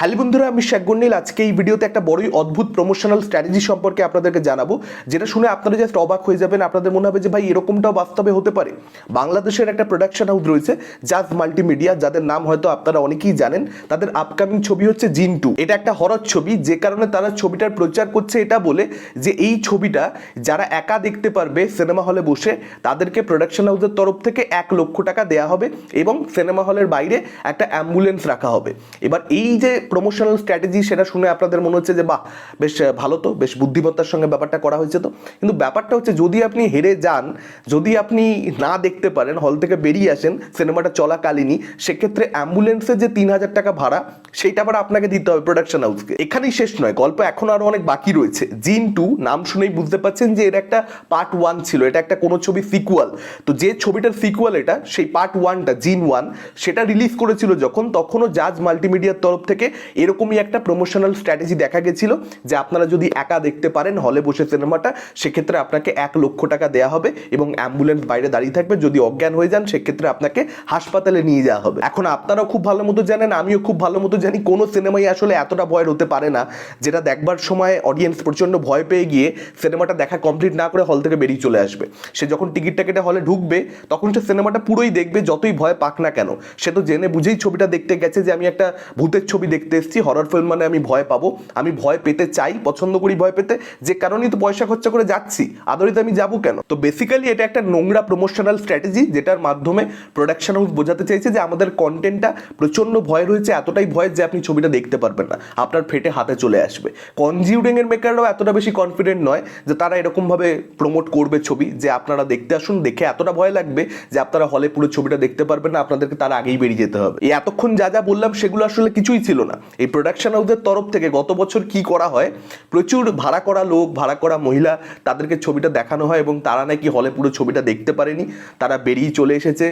Hello বন্ধুরা, আমি শেখ গন্ডিল আজকে এই ভিডিওতে একটা বড়ই অদ্ভুত প্রমোশনাল স্ট্র্যাটেজি সম্পর্কে আপনাদেরকে জানাব, যেটা শুনে আপনারা জাস্ট অবাক হয়ে যাবেন। আপনাদের মনে হবে যে, ভাই, এরকমটাও বাস্তবে হতে পারে? বাংলাদেশের একটা প্রোডাকশন হাউস রয়েছে জাজ মাল্টিমিডিয়া যাদের নাম হয়তো আপনারা অনেকেই জানেন। তাদের আপকামিং ছবি হচ্ছে জিন টু। এটা একটা হরর ছবি, যে কারণে তারা ছবিটার প্রচার করছে এটা বলে যে, এই ছবিটা যারা একা দেখতে পারবে সিনেমা হলে বসে, তাদেরকে প্রোডাকশন হাউসের তরফ থেকে এক লক্ষ টাকা দেওয়া হবে এবং সিনেমা হলের বাইরে একটা অ্যাম্বুলেন্স রাখা হবে। এবার এই যে প্রমোশনাল স্ট্র্যাটেজি সেটা শুনে আপনাদের মনে হচ্ছে যে, বাহ, বেশ ভালো তো, বেশ বুদ্ধিমত্তার সঙ্গে ব্যাপারটা করা হয়েছে তো। কিন্তু ব্যাপারটা হচ্ছে, যদি আপনি হেরে যান, যদি আপনি না দেখতে পারেন, হল থেকে বেরিয়ে আসেন, সিনেমাটা চলাকালীনই, সেক্ষেত্রে অ্যাম্বুলেন্সের যে তিন হাজার টাকা ভাড়া, সেইটা আবার আপনাকে দিতে হবে প্রোডাকশন হাউসকে এখানেই শেষ নয়, গল্প এখন আরও অনেক বাকি রয়েছে। জিন টু, নাম শুনেই বুঝতে পারছেন যে, এর একটা পার্ট ওয়ান ছিল, এটা একটা কোনো ছবি সিকুয়াল তো যে ছবিটার সিকুয়াল এটা, সেই পার্ট ওয়ানটা জিন ওয়ান, সেটা রিলিজ করেছিল যখন, তখনও জাজ মাল্টিমিডিয়ার তরফ থেকে এরকমই একটা প্রমোশনাল স্ট্র্যাটেজি দেখা গেছিল যে আপনারা যদি একা দেখতে পারেন হলে বসে সিনেমাটা, সেক্ষেত্রে আপনাকে এক লক্ষ টাকা দেওয়া হবে এবং অ্যাম্বুলেন্স বাইরে দাঁড়িয়ে থাকবে। যদি অজ্ঞান হয়ে যান, সেক্ষেত্রে আপনাকে হাসপাতালে নিয়ে যাওয়া হবে। এখন আপনারাও খুব ভালো মতো জানেন, আমিও খুব ভালো মতো জানি, কোনো সিনেমাই আসলে এতটা ভয়ের হতে পারে না, যেটা দেখবার সময় অডিয়েন্স প্রচণ্ড ভয় পেয়ে গিয়ে সিনেমাটা দেখা কমপ্লিট না করে হল থেকে বেরিয়ে চলে আসবে। সে যখন টিকিটটা কেটে হলে ঢুকবে, তখন সে সিনেমাটা পুরোই দেখবে, যতই ভয় পাক না কেন। সে তো জেনে বুঝেই ছবিটা দেখতে গেছে যে আমি একটা ভূতের ছবি দেখতে এসেছি হরর ফিল্ম মানে আমি ভয় পাবো। আমি ভয় পেতে চাই, পছন্দ করি ভয় পেতে। যে কারণেই তো পয়সা খরচা করে যাচ্ছি। আদরিতে আমি যাব কেন? তো বেসিক্যালি এটা একটা নোংরা প্রমোশনাল স্ট্র্যাটেজি যেটার মাধ্যমে প্রোডাকশন হাউস বোঝাতে চাইছে যে আমাদের কন্টেন্টটা প্রচণ্ড ভয় রয়েছে, এতটাই ভয় যে আপনি ছবিটা দেখতে পারবেন না। আপনার ফেটে হাতে চলে আসবে। কনজিউরিং এর মেকাররাও এতটা বেশি কনফিডেন্ট নয় যে তারা এরকমভাবে প্রমোট করবে ছবি, যে আপনারা দেখতে আসুন, দেখে এতটা ভয় লাগবে যে আপনারা হলে পুরো ছবিটা দেখতে পারবেন না, আপনাদেরকে তার আগেই বেরিয়ে যেতে হবে। এতক্ষণ যা যা বললাম সেগুলো আসলে কিছুই ছিল না। এই প্রোডাকশন হাউসের তরফ থেকে গত বছর কি করা হয়? প্রচুর ভাড়া করা লোক, ভাড়া করা মহিলা তাদেরকে ছবিটা দেখানো হয় এবং তারা নাকি হলে পুরো ছবিটা দেখতে পারেনি। তারা বেরিয়ে চলে এসেছে,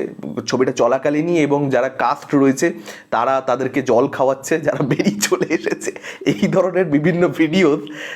ছবিটা চলাকালীনই এবং যারা কাস্ট রয়েছে তারা তাদেরকে জল খাওয়াচ্ছে, যারা বেরিয়ে চলে এসেছে। এই ধরনের বিভিন্ন ভিডিও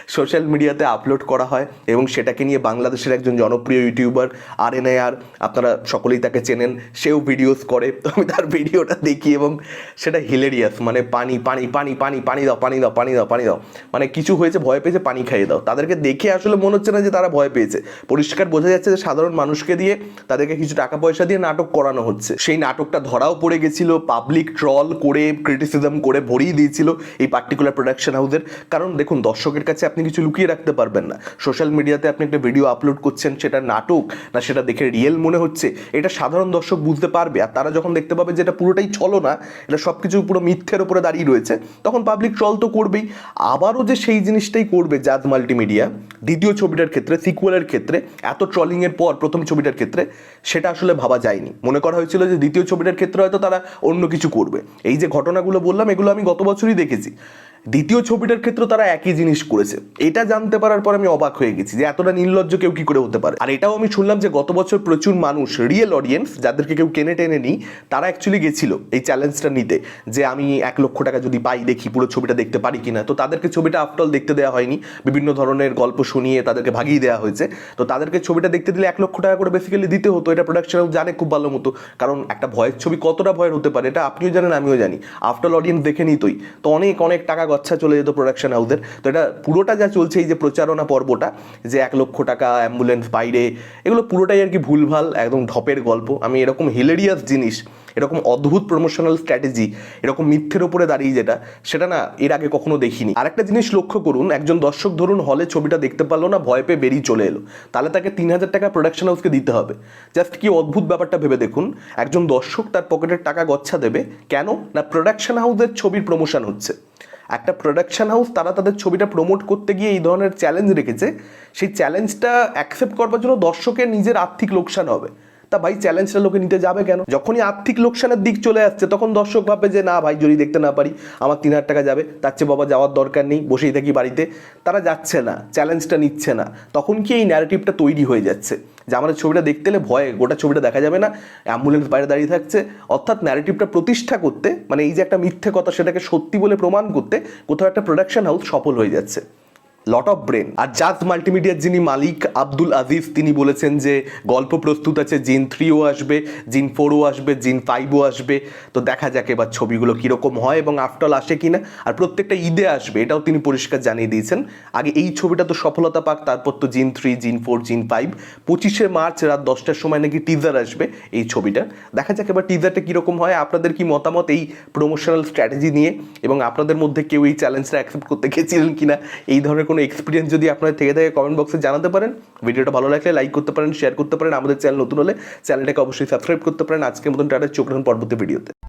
সোশ্যাল মিডিয়াতে আপলোড করা হয় এবং সেটাকে নিয়ে বাংলাদেশের একজন জনপ্রিয় ইউটিউবার আর এন আর আপনারা সকলেই তাকে চেনেন, সেও ভিডিওস করে। তো আমি তার ভিডিওটা দেখি এবং সেটা হিলেরিয়াস মানে পানি পানি পানি পানি পানি পানি দাও পানি দাও পানি দাও পানি দাও। মানে কিছু হয়েছে, ভয় পেয়েছে, পানি খাইয়ে দাও। তাদেরকে দেখে আসলে মনে হচ্ছে না যে তারা ভয় পেয়েছে। পরিষ্কার বোঝা যাচ্ছে যে সাধারণ মানুষকে দিয়ে তাদেরকে কিছু টাকা পয়সা দিয়ে নাটক করানো হচ্ছে। সেই নাটকটা ধরাও পড়ে গেছিল পাবলিক ট্রল করে ক্রিটিসিজম করে ভরিয়ে দিয়েছিল এই পার্টিকুলার প্রোডাকশন হাউসের কারণ দেখুন, দর্শকের কাছে আপনি কিছু লুকিয়ে রাখতে পারবেন না। সোশ্যাল মিডিয়াতে আপনি একটা ভিডিও আপলোড করছেন, সেটা নাটক না সেটা দেখে রিয়েল মনে হচ্ছে, এটা সাধারণ দর্শক বুঝতে পারবে। আর তারা যখন দেখতে পাবে যে এটা পুরোটাই চলো না এটা সব কিছু পুরো মিথ্যের উপরে দাঁড়িয়ে রয়েছে। তখন পাবলিক ট্রল তো করবেই। আবারও যে সেই জিনিসটাই করবে জাজ মাল্টিমিডিয়া দ্বিতীয় ছবিটার ক্ষেত্রে সিকুয়েলের ক্ষেত্রে, এত ট্রলিংয়ের পর প্রথম ছবিটার ক্ষেত্রে, সেটা আসলে ভাবা যায়নি। মনে করা হয়েছিল যে দ্বিতীয় ছবিটার ক্ষেত্রে হয়তো তারা অন্য কিছু করবে। এই যে ঘটনাগুলো বললাম, এগুলো আমি গত বছরই দেখেছি। দ্বিতীয় ছবিটার ক্ষেত্রে তারা একই জিনিস করেছে। এটা জানতে পারার পর আমি অবাক হয়ে গেছি যে এতটা নির্লজ্জ কেউ কি করে হতে পারে। আর এটাও আমি শুনলাম যে গত বছর প্রচুর মানুষ রিয়েল অডিয়েন্স যাদেরকে কেউ কেনে টেনে নি তারা অ্যাকচুয়ালি গেছিল এই চ্যালেঞ্জটা নিতে। যে আমি এক লক্ষ টাকা যদি পাই, দেখি পুরো ছবিটা দেখতে পারি কিনা। তো তাদেরকে ছবিটা আফটল দেখতে দেওয়া হয়নি। বিভিন্ন ধরনের গল্প শুনিয়ে তাদেরকে ভাগিয়ে দেওয়া হয়েছে। তো তাদেরকে ছবিটা দেখতে দিলে এক লক্ষ টাকা করে বেসিক্যালি দিতে হতো। এটা প্রোডাকশন জানে খুব ভালো মতো। কারণ একটা ভয়ের ছবি কতটা ভয়ের হতে পারে, এটা আপনিও জানেন, আমিও জানি। আফটল অডিয়েন্স দেখে নিতই। তো অনেক অনেক টাকা গচ্ছা চলে যেত প্রোডাকশন হাউসের তো এটা পুরোটা যা চলছে এই যে প্রচারণা পর্বটা, যে এক লক্ষ টাকা অ্যাম্বুলেন্স বাইরে, এগুলো পুরোটাই আর কি ভুলভাল, একদম ঢপের গল্প। আমি এরকম হিলেরিয়াস জিনিস, এরকম অদ্ভুত প্রমোশনাল স্ট্র্যাটেজি এরকম মিথ্যের ওপরে দাঁড়িয়ে যেটা, সেটা না এর আগে কখনো দেখিনি। আরেকটা জিনিস লক্ষ্য করুন, একজন দর্শক ধরুন হলে ছবিটা দেখতে পারল না, ভয় পেয়ে বেরিয়ে চলে এলো। তাহলে তাকে তিন হাজার টাকা প্রোডাকশন হাউসকে দিতে হবে। জাস্ট কি অদ্ভুত ব্যাপারটা ভেবে দেখুন, একজন দর্শক তার পকেটের টাকা গচ্ছা দেবে। কেন? না প্রোডাকশন হাউসের ছবির প্রমোশন হচ্ছে। একটা প্রোডাকশন হাউস তারা তাদের ছবিটা প্রমোট করতে গিয়ে এই ধরনের চ্যালেঞ্জ রেখেছে। সেই চ্যালেঞ্জটা অ্যাকসেপ্ট করবার জন্য দর্শকের নিজের আর্থিক লোকসান হবে। তা ভাই চ্যালেঞ্জটা লোকে নিতে যাবে কেন? যখনই আর্থিক লোকসানের দিক চলে আসছে, তখন দর্শক ভাববে যে, না ভাই, যদি দেখতে না পারি, আমার তিন হাজার টাকা যাবে। তার চেয়ে বাবা যাওয়ার দরকার নেই, বসেই থাকি বাড়িতে। তারা যাচ্ছে না চ্যালেঞ্জটা নিচ্ছে না। তখন কি এই ন্যারেটিভটা তৈরি হয়ে যাচ্ছে? যে আমাদের ছবিটা দেখতে এলে ভয়ে, গোটা ছবিটা দেখা যাবে না অ্যাম্বুলেন্স বাইরে দাঁড়িয়ে থাকছে। অর্থাৎ ন্যারেটিভটা প্রতিষ্ঠা করতে মানে এই যে একটা মিথ্যে কথা, সেটাকে সত্যি বলে প্রমাণ করতে, কোথাও একটা প্রোডাকশন হাউস সফল হয়ে যাচ্ছে। লট অফ ব্রেন আর জাজ মাল্টিমিডিয়ার যিনি মালিক আব্দুল আজিজ, তিনি বলেছেন যে গল্প প্রস্তুত আছে, জিন থ্রিও আসবে, জিন ফোরও আসবে, জিন ফাইভও আসবে। তো দেখা যাক এবার ছবিগুলো কীরকম হয় এবং আফটাল আসে কি না আর প্রত্যেকটা ঈদে আসবে, এটাও তিনি পরিষ্কার জানিয়ে দিয়েছেন। আগে এই ছবিটা তো সফলতা পাক, তারপর তো জিন থ্রি জিন ফোর জিন ফাইভ পঁচিশে মার্চ রাত দশটার সময় নাকি টিজার আসবে এই ছবিটা। দেখা যাক এবার টিজারটা কীরকম হয়, আপনাদের কি মতামত এই প্রমোশনাল স্ট্র্যাটেজি নিয়ে? এবং আপনাদের মধ্যে কেউ এই চ্যালেঞ্জটা অ্যাকসেপ্ট করতে গেছিলেন কিনা? এই ধরনের কোনো এক্সপিরিয়েন্স যদি আপনার থেকে থাকে কমেন্ট বক্সে জানাতে পারেন। ভিডিওটা ভালো লাগলে লাইক করতে পারেন শেয়ার করতে পারেন। আমাদের চ্যানেল নতুন হলে চ্যানেলটাকে অবশ্যই সাবস্ক্রাইব করতে পারেন। আজকের মতন টাটা, চোখ রাখুন পরবর্তী ভিডিওতে